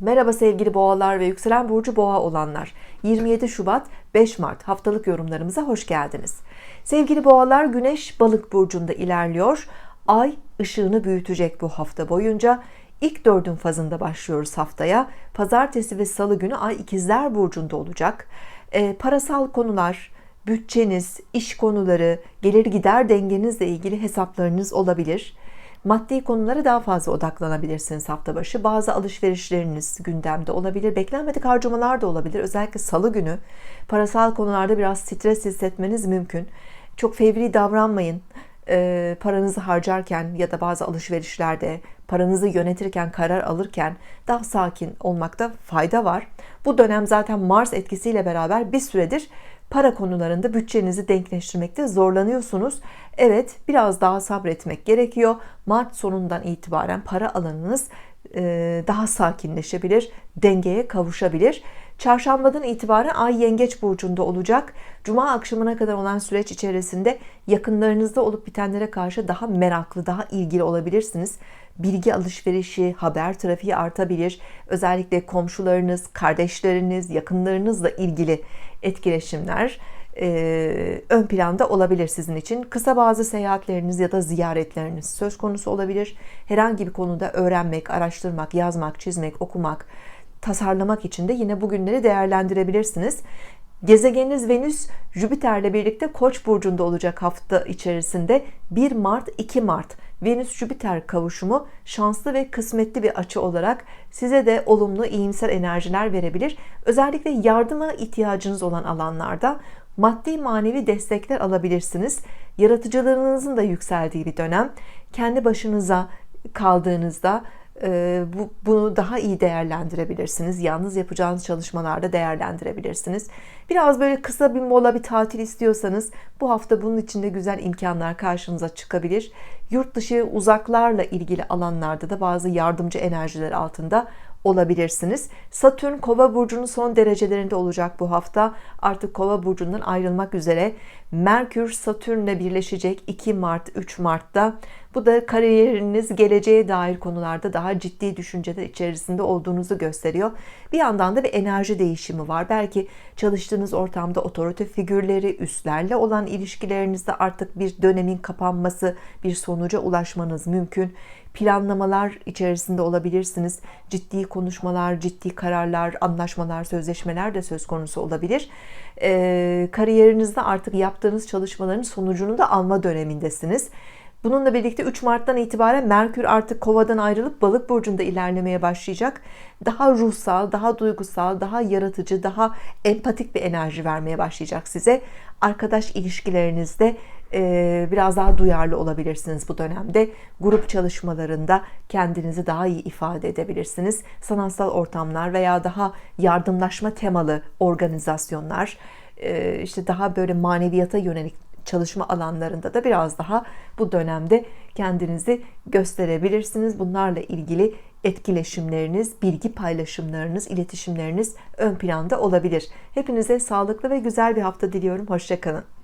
Merhaba sevgili boğalar ve yükselen burcu boğa olanlar. 27 Şubat 5 Mart haftalık yorumlarımıza hoş geldiniz. Sevgili boğalar Güneş balık burcunda ilerliyor. Ay ışığını büyütecek bu hafta boyunca. İlk dördün fazında başlıyoruz haftaya. Pazartesi ve salı günü Ay ikizler burcunda olacak. E, parasal konular, bütçeniz, iş konuları, gelir gider dengenizle ilgili hesaplarınız olabilir. Maddi konulara daha fazla odaklanabilirsiniz hafta başı. Bazı alışverişleriniz gündemde olabilir. Beklenmedik harcamalar da olabilir. Özellikle salı günü parasal konularda biraz stres hissetmeniz mümkün. Çok fevri davranmayın. E, paranızı harcarken ya da bazı alışverişlerde paranızı yönetirken karar alırken daha sakin olmakta fayda var. Bu dönem zaten Mars etkisiyle beraber bir süredir para konularında bütçenizi denkleştirmekte zorlanıyorsunuz. Evet biraz daha sabretmek gerekiyor. Mart sonundan itibaren para alanınız daha sakinleşebilir, dengeye kavuşabilir. Çarşambadan itibaren Ay Yengeç burcunda olacak. Cuma akşamına kadar olan süreç içerisinde yakınlarınızda olup bitenlere karşı daha meraklı, daha ilgili olabilirsiniz. Bilgi alışverişi, haber trafiği artabilir. Özellikle komşularınız, kardeşleriniz, yakınlarınızla ilgili etkileşimler e, ön planda olabilir sizin için. Kısa bazı seyahatleriniz ya da ziyaretleriniz söz konusu olabilir. Herhangi bir konuda öğrenmek, araştırmak, yazmak, çizmek, okumak, tasarlamak için de yine bugünleri değerlendirebilirsiniz. Gezegeniniz Venüs Jüpiter'le birlikte Koç burcunda olacak hafta içerisinde 1 Mart 2 Mart Venüs Jüpiter kavuşumu şanslı ve kısmetli bir açı olarak size de olumlu iyimser enerjiler verebilir. Özellikle yardıma ihtiyacınız olan alanlarda maddi manevi destekler alabilirsiniz. Yaratıcılığınızın da yükseldiği bir dönem. Kendi başınıza kaldığınızda bu, bunu daha iyi değerlendirebilirsiniz. Yalnız yapacağınız çalışmalarda değerlendirebilirsiniz. Biraz böyle kısa bir mola, bir tatil istiyorsanız bu hafta bunun için de güzel imkanlar karşınıza çıkabilir. Yurt dışı uzaklarla ilgili alanlarda da bazı yardımcı enerjiler altında olabilirsiniz. Satürn Kova burcunun son derecelerinde olacak bu hafta. Artık Kova burcundan ayrılmak üzere. Merkür Satürn'le birleşecek 2 Mart 3 Mart'ta. Bu da kariyeriniz geleceğe dair konularda daha ciddi düşünceler içerisinde olduğunuzu gösteriyor. Bir yandan da bir enerji değişimi var. Belki çalıştığınız ortamda otorite figürleri, üstlerle olan ilişkilerinizde artık bir dönemin kapanması, bir sonuca ulaşmanız mümkün planlamalar içerisinde olabilirsiniz. Ciddi konuşmalar, ciddi kararlar, anlaşmalar, sözleşmeler de söz konusu olabilir. E, kariyerinizde artık yaptığınız çalışmaların sonucunu da alma dönemindesiniz. Bununla birlikte 3 Mart'tan itibaren Merkür artık Kova'dan ayrılıp Balık burcunda ilerlemeye başlayacak. Daha ruhsal, daha duygusal, daha yaratıcı, daha empatik bir enerji vermeye başlayacak size. Arkadaş ilişkilerinizde e, biraz daha duyarlı olabilirsiniz bu dönemde. Grup çalışmalarında kendinizi daha iyi ifade edebilirsiniz. Sanatsal ortamlar veya daha yardımlaşma temalı organizasyonlar, işte daha böyle maneviyata yönelik çalışma alanlarında da biraz daha bu dönemde kendinizi gösterebilirsiniz. Bunlarla ilgili etkileşimleriniz, bilgi paylaşımlarınız, iletişimleriniz ön planda olabilir. Hepinize sağlıklı ve güzel bir hafta diliyorum. Hoşçakalın.